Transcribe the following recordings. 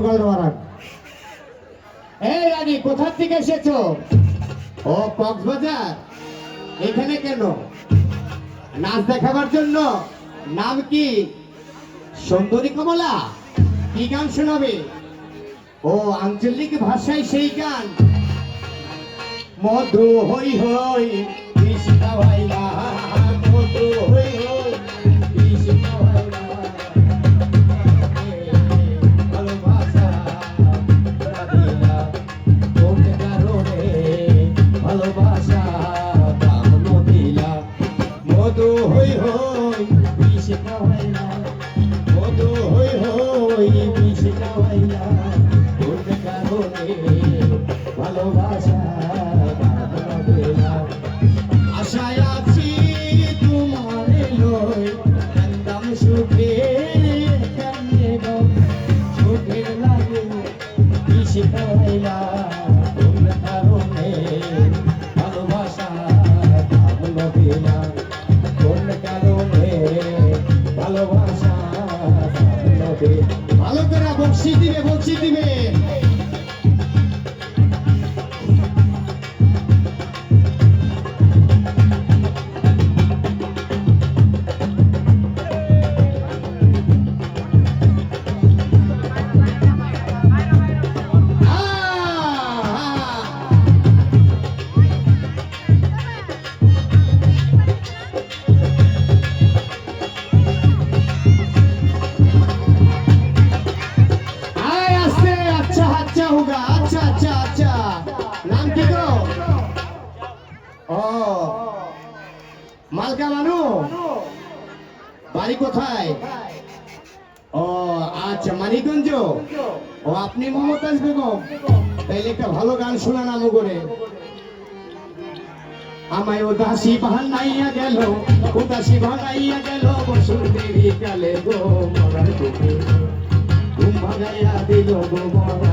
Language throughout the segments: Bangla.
মারান এই রানী থেকে এসেছ? ও, কক্সবাজার? এখানে কেন? নাচ দেখাবার জন্য। নাম কি? সুন্দরী কমলা? কি গান শোনাবে? ও, আঞ্চলিক ভাষায় সেই গান। মধু হই হই, কৃষ্ণ মধু হই কৃষ্ণ ভাইলা মধু হই হই কৃষ্ণ ভাইলা কোন কারণে ভালোবাসা আশায় আছি তোমার লই কান্দাম সুখে কান্দে সুখের লাগে পিছে পাইলা কোন কারণে ভালোবাসা ভালো করে বক্সি দিবে বক্সি দিবে। अच्छा अच्छा होगा अच्छा अच्छा अच्छा नाम কি গো ও মালকা মানু বাড়ি কোথায় ও আচ্ছা মানিকগঞ্জ ও আপনি মমতাজ বেগম তাইলে একটা ভালো গান শোনান আমু করে আমায় উদাসী বাহানাইয়া গেল উদাসী বাহানাইয়া গেল বসন্তেরই কালে গো মরার বুকে ঘুম ভাগাইয়া দিল গো মরার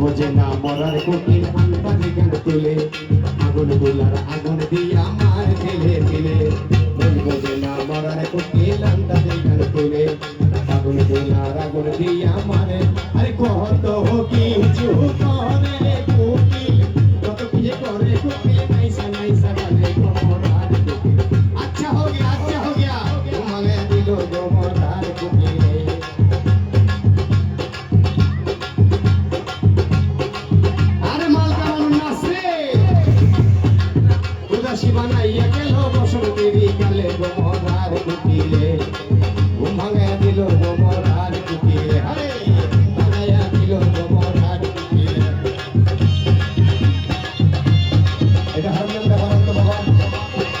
বোঝে না মরার কোকিল আন্তাজে কেন তুলে। আগুন গোলার আগুন দিয়ে আমার ঠেলে দিলে।